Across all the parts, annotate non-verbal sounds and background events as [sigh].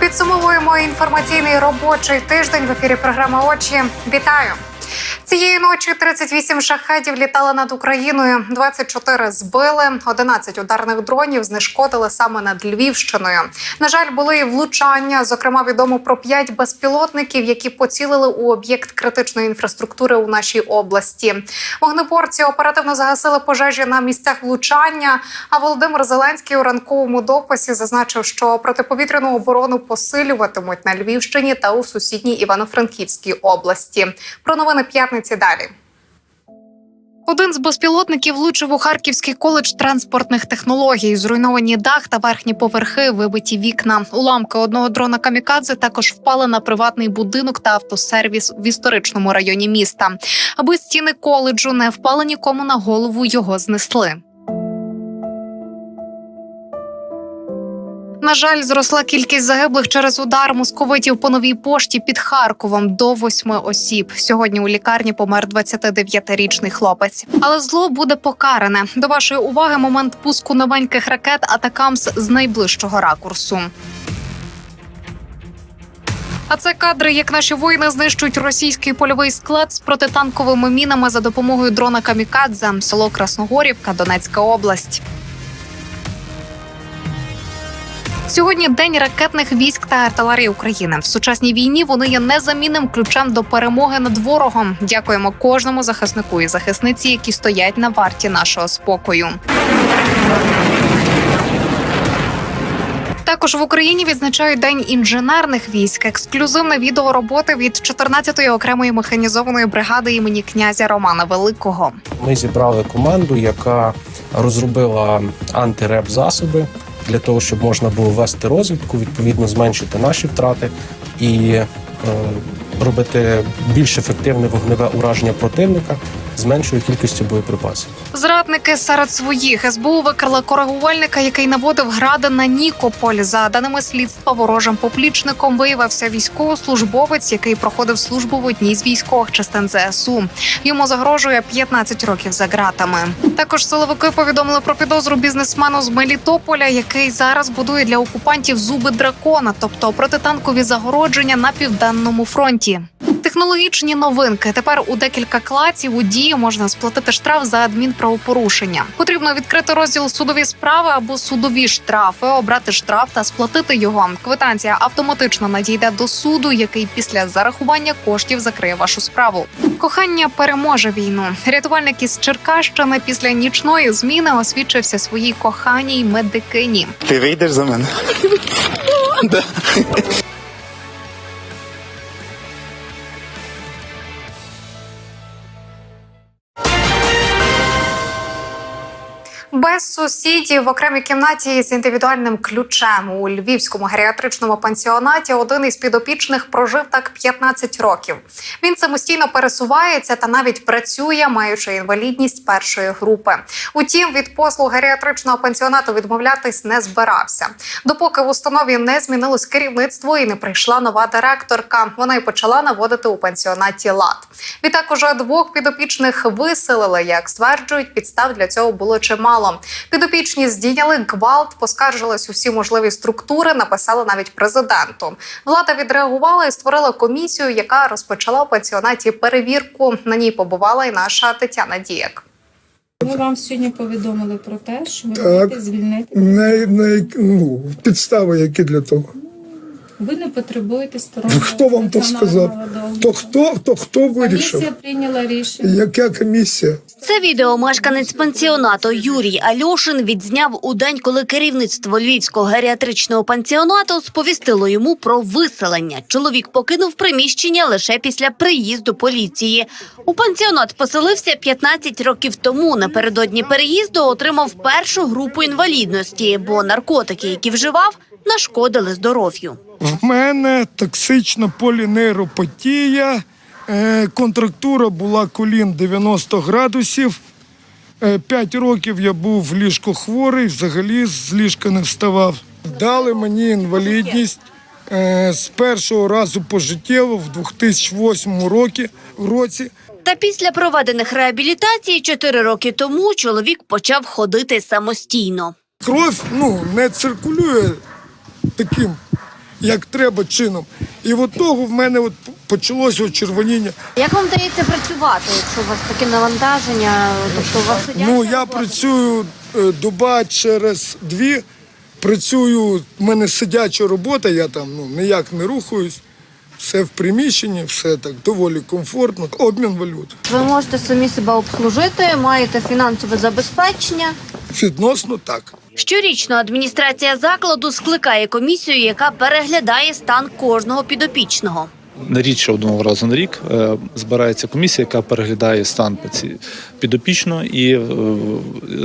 Підсумовуємо інформаційний робочий тиждень в ефірі. Програма очі. Вітаю. Цієї ночі 38 шахедів літали над Україною. 24 збили, 11 ударних дронів знешкодили саме над Львівщиною. На жаль, були і влучання. Зокрема, відомо про 5 безпілотників, які поцілили у об'єкт критичної інфраструктури у нашій області. Вогнеборці оперативно загасили пожежі на місцях влучання. А Володимир Зеленський у ранковому дописі зазначив, що протиповітряну оборону посилюватимуть на Львівщині та у сусідній Івано-Франківській області. Про новини п'ятниці далі. Один з безпілотників влучив у Харківський коледж транспортних технологій. Зруйновані дах та верхні поверхи, вибиті вікна. Уламки одного дрона камікадзе також впали на приватний будинок та автосервіс в історичному районі міста. Аби стіни коледжу не впали нікому на голову, його знесли. На жаль, зросла кількість загиблих через удар московитів по новій пошті під Харковом до восьми осіб. Сьогодні у лікарні помер 29-річний хлопець. Але зло буде покаране. До вашої уваги момент пуску новеньких ракет Атакамс з найближчого ракурсу. А це кадри, як наші воїни знищують російський польовий склад з протитанковими мінами за допомогою дрона Камікадзе, село Красногорівка, Донецька область. Сьогодні день ракетних військ та артилерії України. В сучасній війні вони є незамінним ключем до перемоги над ворогом. Дякуємо кожному захиснику і захисниці, які стоять на варті нашого спокою. Також в Україні відзначають день інженерних військ. Ексклюзивне відео роботи від 14-ї окремої механізованої бригади імені князя Романа Великого. Ми зібрали команду, яка розробила антиреп засоби для того, щоб можна було вести розвідку, відповідно зменшити наші втрати і е, робити більш ефективне вогневе ураження противника з меншою кількістю боєприпасів. Зрадники серед своїх СБУ викрили коригувальника, який наводив гради на Нікополь. За даними слідства, ворожим поплічником виявився військовослужбовець, який проходив службу в одній з військових частин ЗСУ. Йому загрожує 15 років за ґратами. Також силовики повідомили про підозру бізнесмену з Мелітополя, який зараз будує для окупантів зуби дракона, тобто протитанкові загородження на південному фронті. Технологічні новинки тепер у декілька класів у дії можна сплатити штраф за адмінправопорушення. Потрібно відкрити розділ судові справи або судові штрафи, обрати штраф та сплатити його. Квитанція автоматично надійде до суду, який після зарахування коштів закриє вашу справу. Кохання переможе війну. Рятувальник із Черкащини після нічної зміни освідчився своїй коханій медикині. Ти вийдеш за мене? [laughs] [laughs] Без сусідів в окремій кімнаті з індивідуальним ключем у львівському геріатричному пансіонаті один із підопічних прожив так 15 років. Він самостійно пересувається та навіть працює, маючи інвалідність першої групи. Утім, від послуг геріатричного пансіонату відмовлятись не збирався. Допоки в установі не змінилось керівництво і не прийшла нова директорка, вона й почала наводити у пансіонаті лад. Відтак уже двох підопічних виселили. Як стверджують, підстав для цього було чимало. Підопічні здійняли гвалт, поскаржились усі можливі структури, написали навіть президенту. Влада відреагувала і створила комісію, яка розпочала у пансіонаті перевірку. На ній побувала і наша Тетяна Дієк. Ми вам сьогодні повідомили про те, що ви Так. будете звільнити. Не, не, ну, підстави які для того. Ви не потребуєте стороннього. Хто вам так сказав? То хто, то хто вирішив? Комісія прийняла рішення. Яка комісія? Це відео мешканець пансіонату Юрій Альошин відзняв у день, коли керівництво львівського геріатричного пансіонату сповістило йому про виселення. Чоловік покинув приміщення лише після приїзду поліції. У пансіонат поселився 15 років тому. Напередодні переїзду отримав першу групу інвалідності, бо наркотики, які вживав, нашкодили здоров'ю. В мене токсична полінейропатія, е, контрактура була колін 90 градусів. Е, П'ять років я був ліжкохворий, взагалі з ліжка не вставав. Дали мені інвалідність е, з першого разу пожиттєво в 2008 році, році. Та після проведених реабілітацій чотири роки тому чоловік почав ходити самостійно. Кров ну, не циркулює таким, як треба чином. І от того в мене от почалося очервоніння. Як вам вдається працювати, якщо у вас таке навантаження? Тобто у вас Ну, я працюю е, доба через дві. Працюю, в мене сидяча робота, я там ну, ніяк не рухаюсь. Все в приміщенні, все так доволі комфортно. Обмін валют. Ви можете самі себе обслужити, маєте фінансове забезпечення. Відносно так. Щорічно адміністрація закладу скликає комісію, яка переглядає стан кожного підопічного. На рідше одного разу на рік е, збирається комісія, яка переглядає стан підопічного і е,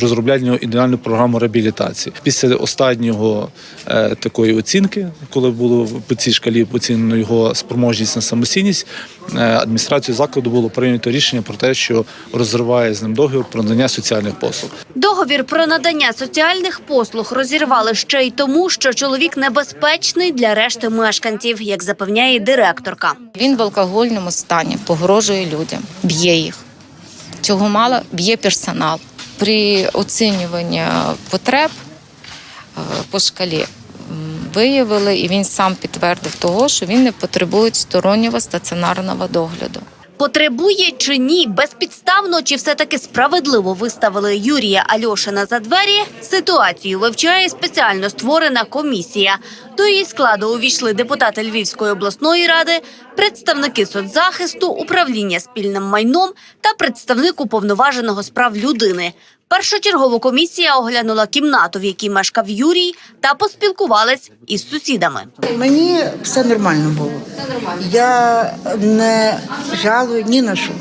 розробляє ідеальну програму реабілітації. Після останнього е, такої оцінки, коли було по цій шкалі оцінено його спроможність на самостійність, адміністрацією закладу було прийнято рішення про те, що розриває з ним договір про надання соціальних послуг. Договір про надання соціальних послуг розірвали ще й тому, що чоловік небезпечний для решти мешканців, як запевняє директорка. Він в алкогольному стані погрожує людям, б'є їх. Цього мало б'є персонал. При оцінюванні потреб е, по шкалі виявили, і він сам підтвердив того, що він не потребує стороннього стаціонарного догляду. Потребує чи ні, безпідставно чи все-таки справедливо виставили Юрія Альошина за двері, ситуацію вивчає спеціально створена комісія. До її складу увійшли депутати Львівської обласної ради, представники соцзахисту, управління спільним майном та представник уповноваженого з прав людини. Першочергово комісія оглянула кімнату, в якій мешкав Юрій, та поспілкувалась із сусідами. Мені все нормально було. Я не жалую ні на що.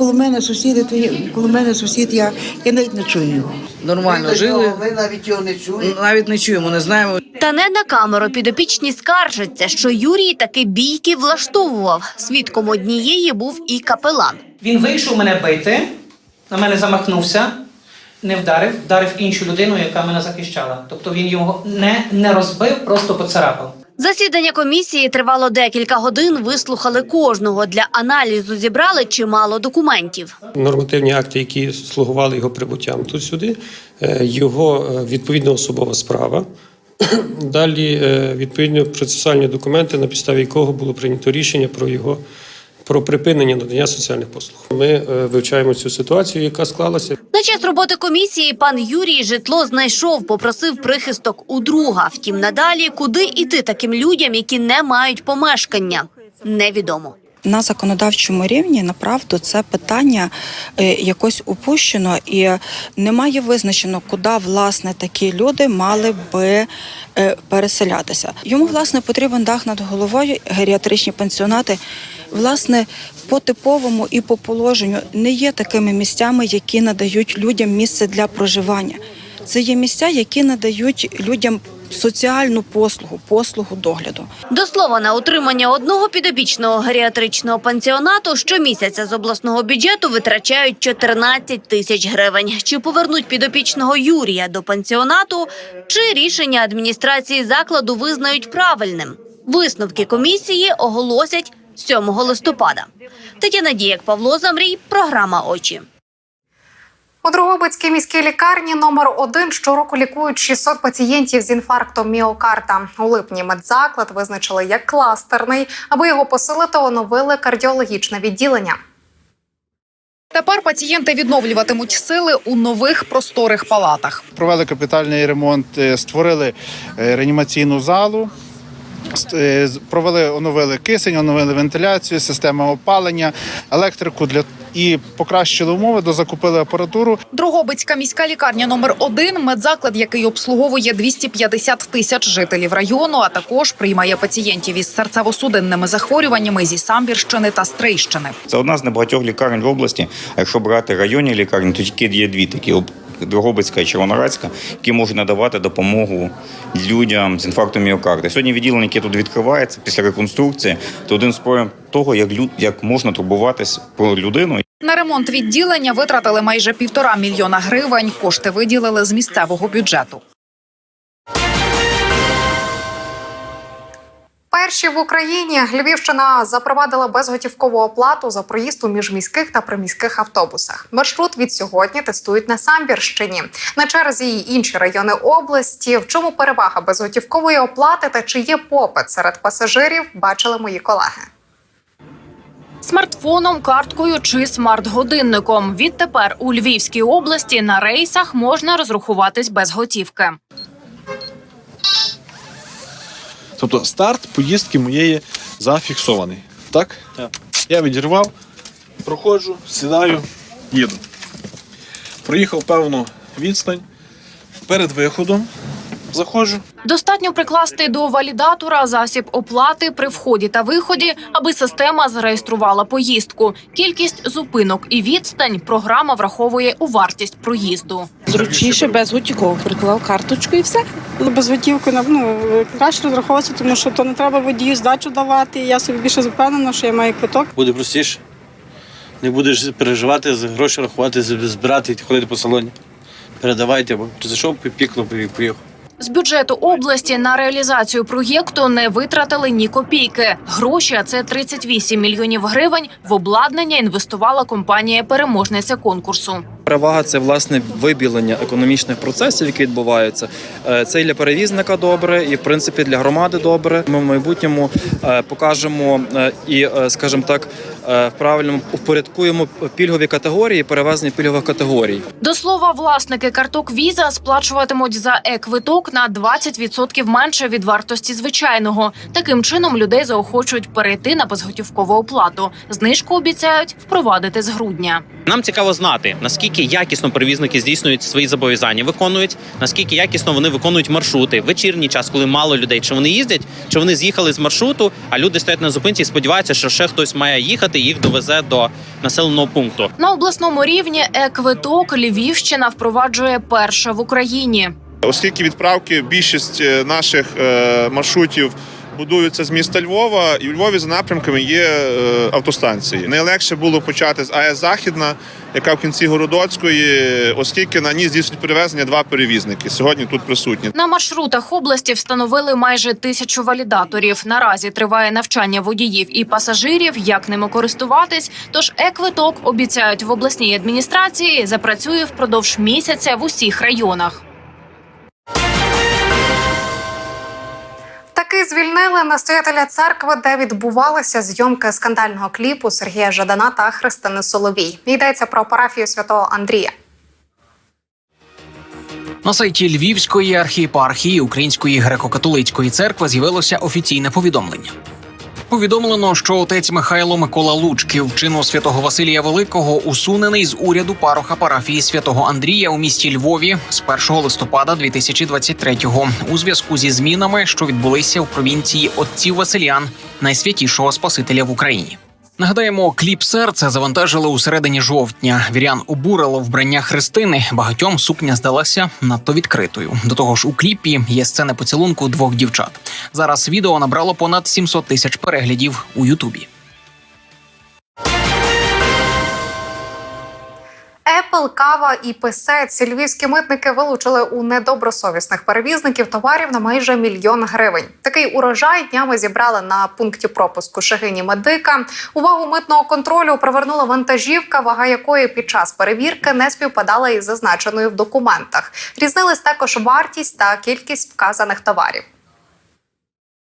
Коли мене сусіди, то я, коли мене сусід, я, я навіть не чую його. Нормально жили. Ми навіть його не чуємо. Навіть не чуємо, не знаємо. Та не на камеру підопічні скаржаться, що Юрій таки бійки влаштовував. Свідком однієї був і капелан. Він вийшов мене бити, на мене замахнувся, не вдарив, вдарив іншу людину, яка мене захищала. Тобто він його не, не розбив, просто поцарапав. Засідання комісії тривало декілька годин. Вислухали кожного для аналізу. Зібрали чимало документів. нормативні акти, які слугували його прибуттям тут сюди, е, його е, відповідна особова справа. Далі е, відповідно процесуальні документи, на підставі якого було прийнято рішення про його про припинення надання соціальних послуг. Ми е, вивчаємо цю ситуацію, яка склалася. На час роботи комісії пан Юрій житло знайшов, попросив прихисток у друга. Втім, надалі куди іти таким людям, які не мають помешкання, невідомо. На законодавчому рівні направду це питання е, якось упущено, і немає визначено, куди власне такі люди мали би е, переселятися. Йому власне потрібен дах над головою, геріатричні пансіонати. Власне, по типовому і по положенню не є такими місцями, які надають людям місце для проживання. Це є місця, які надають людям соціальну послугу, послугу догляду. До слова, на утримання одного підопічного геріатричного пансіонату щомісяця з обласного бюджету витрачають 14 тисяч гривень. Чи повернуть підопічного Юрія до пансіонату, чи рішення адміністрації закладу визнають правильним? Висновки комісії оголосять 7 листопада. Тетяна Діяк, Павло Замрій, програма Очі. У Дрогобицькій міській лікарні номер 1 щороку лікують 600 пацієнтів з інфарктом міокарда. У липні медзаклад визначили як кластерний, аби його посилити, оновили кардіологічне відділення. Тепер пацієнти відновлюватимуть сили у нових просторих палатах. Провели капітальний ремонт, е, створили е, реанімаційну залу. Е, Провели, оновили кисень, оновили вентиляцію, систему опалення, електрику для і покращили умови, дозакупили апаратуру. Дрогобицька міська лікарня номер 1 медзаклад, який обслуговує 250 тисяч жителів району, а також приймає пацієнтів із серцево-судинними захворюваннями зі Самбірщини та Стрийщини. Це одна з небагатьох лікарень в області. А якщо брати районні лікарні, то тільки є дві такі об- Дрогобицька і Червонорадська, які можуть надавати допомогу людям з інфарктом міокарда. Сьогодні відділення, яке тут відкривається після реконструкції, то один з проєм того, як як можна турбуватись про людину. На ремонт відділення витратили майже півтора мільйона гривень. Кошти виділили з місцевого бюджету. Перші в Україні Львівщина запровадила безготівкову оплату за проїзд у міжміських та приміських автобусах. Маршрут від сьогодні тестують на Самбірщині. На черзі й інші райони області. В чому перевага безготівкової оплати та чи є попит серед пасажирів, бачили мої колеги. Смартфоном, карткою чи смарт-годинником. Відтепер у Львівській області на рейсах можна розрахуватись без готівки. Тобто старт поїздки моєї зафіксований. Так? Так. Я відірвав, проходжу, сідаю, їду. Проїхав певну відстань. Перед виходом заходжу. Достатньо прикласти до валідатора засіб оплати при вході та виході, аби система зареєструвала поїздку. Кількість зупинок і відстань програма враховує у вартість проїзду. Зручніше без готівкового приклав карточку і все. Ну, без готівки ну, краще розраховуватися, тому що то не треба водію здачу давати. Я собі більше запевнена, що я маю квиток. Буде простіше. Не будеш переживати за гроші рахувати, збирати і ходити по салоні. Передавайте, бо зайшов, пікло, поїхав. З бюджету області на реалізацію проєкту не витратили ні копійки. Гроші, а це 38 мільйонів гривень. В обладнання інвестувала компанія переможниця конкурсу. Перевага це власне вибілення економічних процесів, які відбуваються. Е, Це і для перевізника добре, і в принципі для громади добре. Ми в майбутньому е, покажемо е, і, скажімо так, правильному впорядкуємо пільгові категорії, перевезення пільгових категорій. До слова, власники карток віза сплачуватимуть за е-квиток на 20% менше від вартості звичайного. Таким чином людей заохочують перейти на безготівкову оплату. Знижку обіцяють впровадити з грудня. Нам цікаво знати, наскільки якісно перевізники здійснюють свої зобов'язання, виконують, наскільки якісно вони виконують маршрути вечірній час, коли мало людей. Чи вони їздять, чи вони з'їхали з маршруту, а люди стоять на зупинці і сподіваються, що ще хтось має їхати, і їх довезе до населеного пункту. На обласному рівні е-квиток Львівщина впроваджує перша в Україні. Оскільки відправки більшість е, наших е, маршрутів будуються з міста Львова, і у Львові за напрямками є е, автостанції. Найлегше було почати з АЕС Західна, яка в кінці Городоцької, оскільки на ній здійснюють перевезення два перевізники. Сьогодні тут присутні. На маршрутах області встановили майже тисячу валідаторів. Наразі триває навчання водіїв і пасажирів, як ними користуватись. Тож е-квиток обіцяють в обласній адміністрації запрацює впродовж місяця в усіх районах. Таки звільнили настоятеля церкви, де відбувалися зйомки скандального кліпу Сергія Жадана та Христини Соловій. Йдеться про парафію святого Андрія. На сайті Львівської архієпархії Української греко-католицької церкви з'явилося офіційне повідомлення. Повідомлено, що отець Михайло Микола Лучків, чину святого Василія Великого, усунений з уряду пароха парафії святого Андрія у місті Львові з 1 листопада 2023-го у зв'язку зі змінами, що відбулися в провінції отців Василян, найсвятішого Спасителя в Україні. Нагадаємо, кліп серце завантажили у середині жовтня. Вірян обурило вбрання Христини. Багатьом сукня здалася надто відкритою. До того ж, у кліпі є сцени поцілунку двох дівчат. Зараз відео набрало понад 700 тисяч переглядів у Ютубі. Apple, кава і писець львівські митники вилучили у недобросовісних перевізників товарів на майже мільйон гривень. Такий урожай днями зібрали на пункті пропуску Шегині Медика. Увагу митного контролю привернула вантажівка, вага якої під час перевірки не співпадала із зазначеною в документах. Різнились також вартість та кількість вказаних товарів.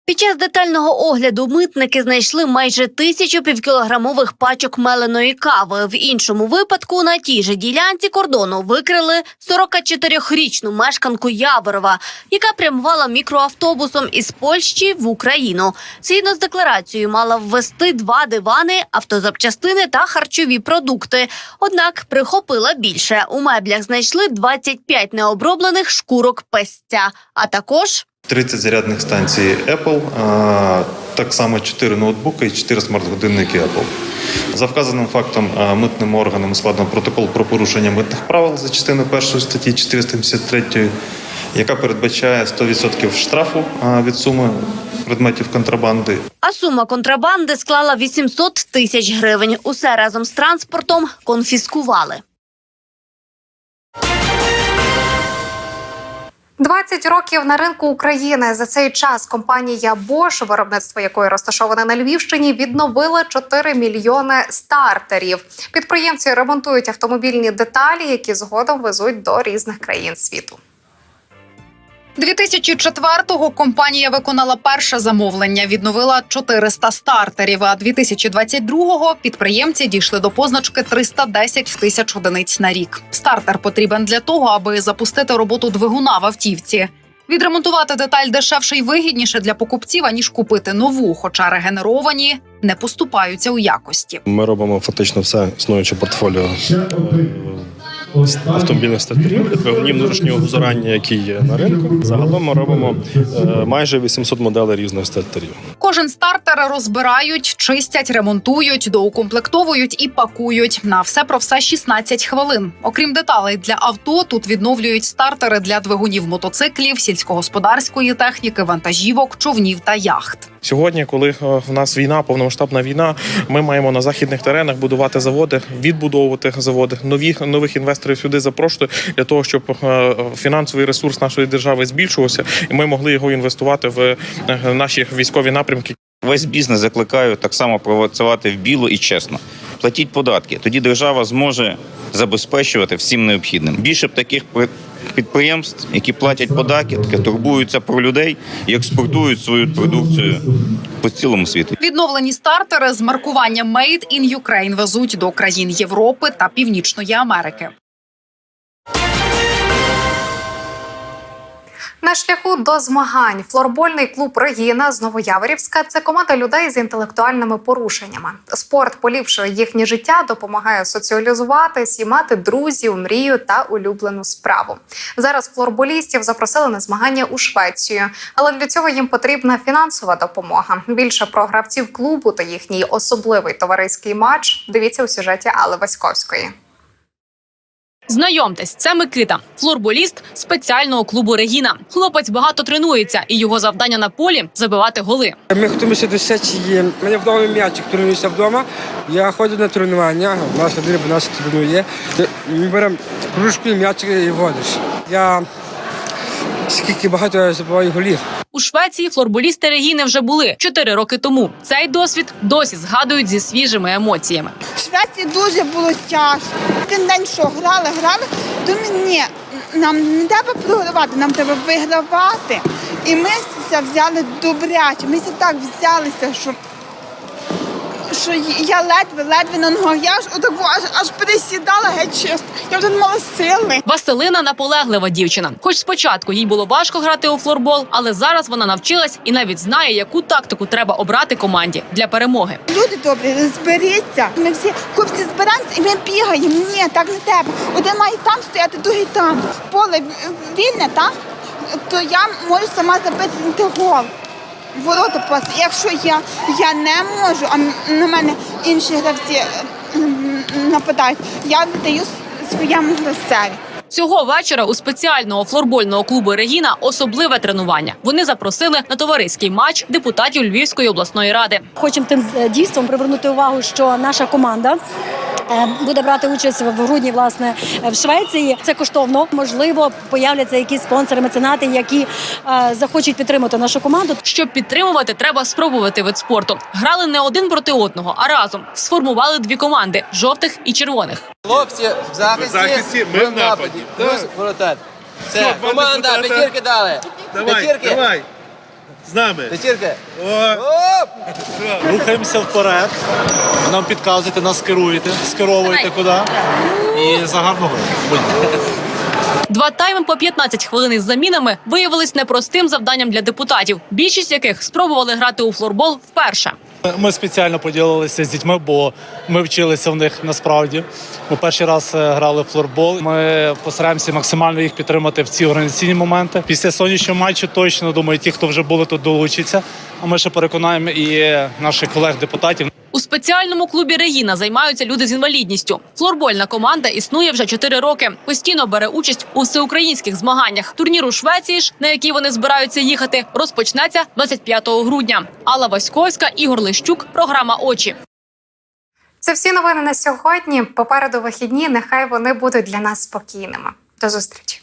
Під час детального огляду митники знайшли майже тисячу півкілограмових пачок меленої кави. В іншому випадку на тій же ділянці кордону викрили 44-річну мешканку Яворова, яка прямувала мікроавтобусом із Польщі в Україну. Згідно з декларацією, мала ввести два дивани, автозапчастини та харчові продукти. Однак прихопила більше. У меблях знайшли 25 необроблених шкурок песця, а також 30 зарядних станцій Apple, так само 4 ноутбуки і 4 смарт-годинники Apple. За вказаним фактом а, митними органами складено протокол про порушення митних правил за частиною 1 статті 473, яка передбачає 100% штрафу від суми предметів контрабанди. А сума контрабанди склала 800 тисяч гривень. Усе разом з транспортом конфіскували. 20 років на ринку України за цей час компанія Bosch, виробництво якої розташоване на Львівщині, відновила 4 мільйони стартерів. Підприємці ремонтують автомобільні деталі, які згодом везуть до різних країн світу. 2004-го компанія виконала перше замовлення, відновила 400 стартерів. А 2022-го підприємці дійшли до позначки 310 тисяч одиниць на рік. Стартер потрібен для того, аби запустити роботу двигуна в автівці. Відремонтувати деталь дешевше й вигідніше для покупців, аніж купити нову, хоча регенеровані не поступаються у якості. Ми робимо фактично все існуюче портфоліо автомобільних стартерів для двигунів внутрішнього згорання, які є на ринку. Загалом ми робимо е, майже 800 моделей різних стартерів. Кожен стартер розбирають, чистять, ремонтують, доукомплектовують і пакують. На все про все 16 хвилин. Окрім деталей для авто, тут відновлюють стартери для двигунів мотоциклів, сільськогосподарської техніки, вантажівок, човнів та яхт. Сьогодні, коли е, в нас війна, повномасштабна війна, ми маємо на західних теренах будувати заводи, відбудовувати заводи, нові нових інвесторів сюди запрошувати для того, щоб е, фінансовий ресурс нашої держави збільшувався, і ми могли його інвестувати в е, наші військові напрямки. Весь бізнес закликаю так само працювати в біло і чесно. Платіть податки. Тоді держава зможе забезпечувати всім необхідним. Більше б таких підприємств, які платять податки, турбуються про людей і експортують свою продукцію по цілому світу. Відновлені стартери з маркуванням «Made in Ukraine» везуть до країн Європи та Північної Америки. На шляху до змагань флорбольний клуб Регіна з Новояворівська це команда людей з інтелектуальними порушеннями. Спорт поліпшує їхнє життя, допомагає соціалізуватись і мати друзів, мрію та улюблену справу. Зараз флорболістів запросили на змагання у Швецію, але для цього їм потрібна фінансова допомога. Більше про гравців клубу та їхній особливий товариський матч. Дивіться у сюжеті Алли Васьковської. Знайомтесь, це Микита, флорболіст спеціального клубу Регіна. Хлопець багато тренується, і його завдання на полі забивати голи. Ми готуємося до сесії. У мене вдома м'ячик тренуюся вдома. Я ходжу на тренування. Нас один нас тренує. Ми беремо кружку, і м'ячик і водиш. Я скільки багато я забиваю голів. У Швеції флорболісти Регіни вже були чотири роки тому. Цей досвід досі згадують зі свіжими емоціями. В Швеції дуже було тяжко. Один день, що грали, грали, думаю, ні, нам не треба програвати, нам треба вигравати. І ми це взяли добряче. Ми це так взялися, що, що я ледве, ледве на ногах. Я аж отак аж, аж пересідала геть чисто. Я вже не мала сили. Василина наполеглива дівчина. Хоч спочатку їй було важко грати у флорбол, але зараз вона навчилась і навіть знає, яку тактику треба обрати команді для перемоги. Люди добрі, зберіться. Ми всі хлопці збираємося і ми бігаємо. Ні, так не треба. Один має там стояти, другий там. Поле вільне, так? То я можу сама забити гол. Ворота просто. Якщо я, я не можу, а на мене інші гравці е, нападають, я віддаю своєму гравцеві. Цього вечора у спеціального флорбольного клубу Регіна особливе тренування. Вони запросили на товариський матч депутатів Львівської обласної ради. Хочемо тим е, дійством привернути увагу, що наша команда. Е, Буде брати участь в грудні власне е, в Швеції. Це коштовно. Можливо, появляться якісь спонсори, меценати, які е, захочуть підтримати нашу команду. Щоб підтримувати, треба спробувати вид спорту. Грали не один проти одного, а разом сформували дві команди жовтих і червоних. Хлопці в захисті, захисті, ми в нападі. Плюс воротар. Все, Це команда, п'ятірки дали. Давай, давай. З нами. П'ятірки. О. Рухаємося вперед. Нам підказуєте, нас керуєте, скеровуєте куди. І за гарного. Два тайми по 15 хвилин із замінами виявились непростим завданням для депутатів, більшість яких спробували грати у флорбол вперше. Ми спеціально поділилися з дітьми, бо ми вчилися в них насправді. Ми перший раз е, грали в флорбол. Ми постараємося максимально їх підтримати в ці організаційні моменти. Після сонячного матчу точно думаю, ті, хто вже були тут, долучаться. А ми ще переконаємо і наших колег-депутатів. У спеціальному клубі Регіна займаються люди з інвалідністю. Флорбольна команда існує вже 4 роки. Постійно бере участь у всеукраїнських змаганнях. Турнір у Швеції ж, на який вони збираються їхати, розпочнеться 25 грудня. Алла Васьковська, Ігор Лищук, програма Очі. Це всі новини на сьогодні. Попереду вихідні. Нехай вони будуть для нас спокійними. До зустрічі.